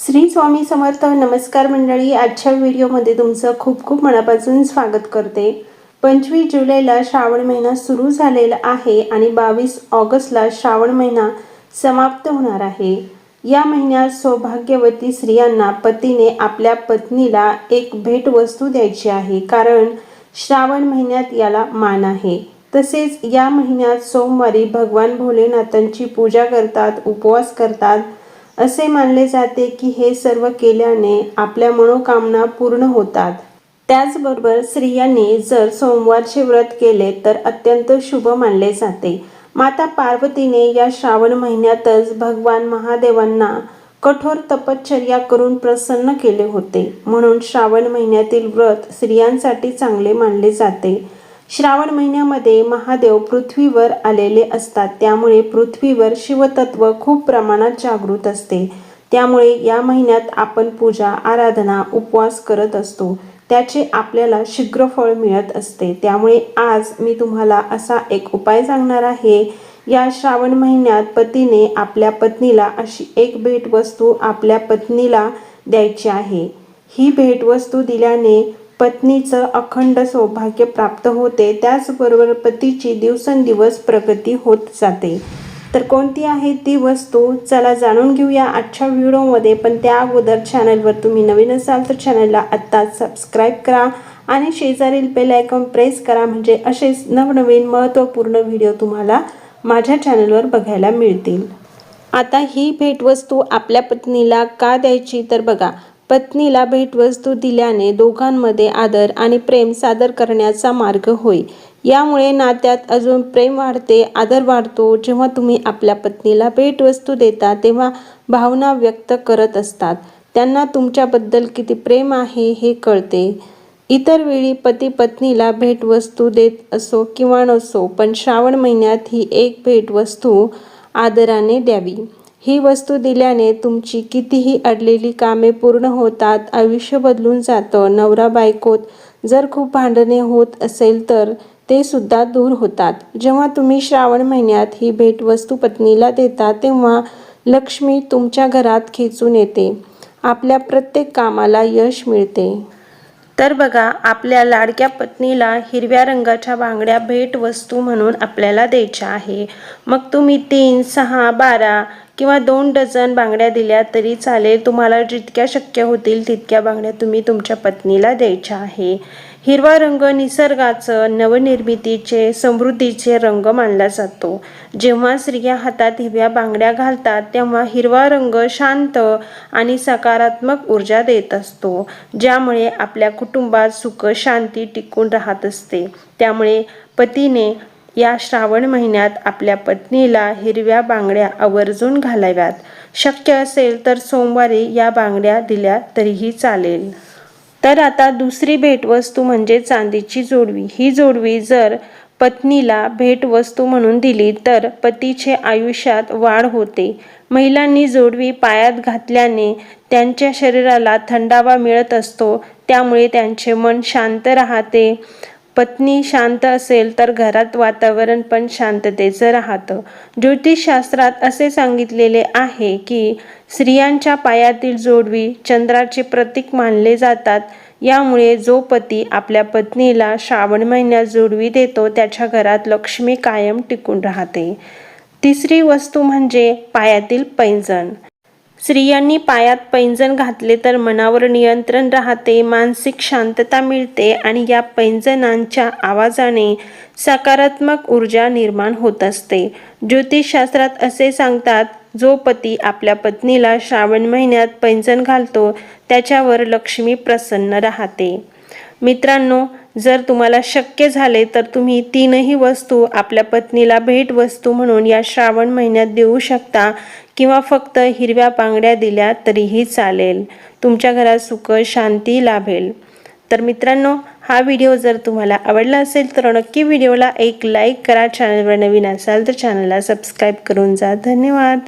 श्री स्वामी समर्थ नमस्कार मंडळी आजच्या व्हिडिओमध्ये तुमचं खूप खूप मनापासून स्वागत करते. पंचवीस जुलैला श्रावण महिना सुरू झालेला आहे आणि बावीस ऑगस्टला श्रावण महिना समाप्त होणार आहे. या महिन्यात सौभाग्यवती स्त्रियांना पतीने आपल्या पत्नीला एक भेटवस्तू द्यायची आहे कारण श्रावण महिन्यात याला मान आहे. तसेच या महिन्यात सोमवारी भगवान भोलेनाथांची पूजा करतात उपवास करतात असे मानले जाते की हे सर्व केल्याने आपल्या मनोकामना पूर्ण होतात. त्याचबरोबर स्त्रियांनी जर सोमवारचे व्रत केले तर अत्यंत शुभ मानले जाते. माता पार्वतीने या श्रावण महिन्यातच भगवान महादेवांना कठोर तपश्चर्या करून प्रसन्न केले होते. म्हणून श्रावण महिन्यातील व्रत स्त्रियांसाठी चांगले मानले जाते. श्रावण महिन्यामध्ये महादेव पृथ्वीवर आलेले असतात. त्यामुळे पृथ्वीवर शिवतत्व खूप प्रमाणात जागृत असते. त्यामुळे या महिन्यात आपण पूजा आराधना उपवास करत असतो. त्याचे आपल्याला शीघ्र फळ मिळत असते. त्यामुळे आज मी तुम्हाला असा एक उपाय सांगणार आहे. या श्रावण महिन्यात पतीने आपल्या पत्नीला अशी एक भेटवस्तू आपल्या पत्नीला द्यायची आहे. ही भेटवस्तू दिल्याने पत्नीचं अखंड सौभाग्य प्राप्त होते. त्याचबरोबर पतीची दिवसेंदिवस प्रगती होत जाते. तर कोणती आहे ती वस्तू? चला जाणून घेऊया आजच्या व्हिडिओमध्ये. पण त्या अगोदर चॅनलवर तुम्ही नवीन असाल तर चॅनलला आत्ताच सबस्क्राईब करा आणि शेजारील बेल आयकॉन प्रेस करा. म्हणजे असेच नवनवीन महत्त्वपूर्ण व्हिडिओ तुम्हाला माझ्या चॅनलवर बघायला मिळतील. आता ही भेटवस्तू आपल्या पत्नीला का द्यायची? तर बघा पत्नीला भेटवस्तू दिल्याने दोघांमध्ये आदर आणि प्रेम सादर करण्याचा मार्ग होय. यामुळे नात्यात अजून प्रेम वाढते आदर वाढतो. जेव्हा तुम्ही आपल्या पत्नीला भेटवस्तू देता तेव्हा भावना व्यक्त करत असतात. त्यांना तुमच्याबद्दल किती प्रेम आहे हे कळते. इतर वेळी पती पत्नीला भेटवस्तू देत असो किंवा नसो पण श्रावण महिन्यात ही एक भेटवस्तू आदराने द्यावी. ही वस्तू दिल्याने तुमची कितीही अडलेली कामे पूर्ण होतात आयुष्य बदलून जातं नवरा बायकोत जर खूप भांडणे होत असेल तर ते सुद्धा दूर होतात. जेव्हा तुम्ही श्रावण महिन्यात ही भेटवस्तू पत्नीला देता तेव्हा लक्ष्मी तुमच्या घरात खेचून येते. आपल्या प्रत्येक कामाला यश मिळते. तर बघा आपल्या लाडक्या पत्नीला हिरव्या रंगाच्या बांगड्या भेटवस्तू म्हणून आपल्याला द्यायच्या आहे. मग तुम्ही तीन सहा बारा किंवा दोन डझन बांगड्या दिल्या तरी चालेल. तुम्हाला जितक्या शक्य होतील तितक्या बांगड्या तुम्ही तुमच्या पत्नीला द्यायच्या आहे. हिरवा रंग निसर्गाचं नवनिर्मितीचे समृद्धीचे रंग मानला जातो. जेव्हा स्त्रिया हातात हिरव्या बांगड्या घालतात तेव्हा हिरवा रंग शांत आणि सकारात्मक ऊर्जा देत असतो ज्यामुळे आपल्या कुटुंबात सुख शांती टिकून राहत असते. त्यामुळे पतीने या श्रावण महिन्यात आपल्या पत्नीला हिरव्या बांगड्या आवर्जून घालाव्यात. शक्य असेल तर सोमवारी या बांगड्या दिल्या तरीही चालेल. तर आता दुसरी भेटवस्तू म्हणजे चांदीची जोडवी. ही जोडवी जर पत्नीला भेटवस्तू म्हणून दिली तर पतीचे आयुष्यात वाढ होते. महिलांनी जोडवी पायात घातल्याने त्यांच्या शरीराला थंडावा मिळत असतो. त्यामुळे त्यांचे मन शांत राहते. पत्नी शांत असेल तर घरात वातावरण पण शांततेचं राहतं. ज्योतिषशास्त्रात असे सांगितलेले आहे की स्त्रियांच्या पायातील जोडवी चंद्राचे प्रतीक मानले जातात. यामुळे जो पती आपल्या पत्नीला श्रावण महिन्यात जोडवी देतो त्याच्या घरात लक्ष्मी कायम टिकून राहते. तिसरी वस्तू म्हणजे पायातील पैंजण. स्त्रियांनी पायात पैंजण घातले तर मनावर नियंत्रण राहते मानसिक शांतता मिळते आणि या पैंजणांच्या आवाजाने सकारात्मक ऊर्जा निर्माण होत असते. ज्योतिषशास्त्रात असे सांगतात जो पती आपल्या पत्नीला श्रावण महिन्यात पैंजण घालतो त्याच्यावर लक्ष्मी प्रसन्न राहते. मित्रांनो जर तुम्हाला शक्य झाले तर तुम्ही तीनही वस्तू आपल्या पत्नीला भेटवस्तू म्हणून या श्रावण महिन्यात देऊ शकता किंवा फक्त हिरव्या बांगड्या दिल्या तरीही चालेल. तुमच्या घरात सुख शांती लाभेल. तर मित्रांनो हा व्हिडिओ जर तुम्हाला आवडला असेल तर नक्की व्हिडिओला एक लाईक करा. चॅनलवर नवीन असाल तर चॅनलला सबस्क्राईब करून जा. धन्यवाद.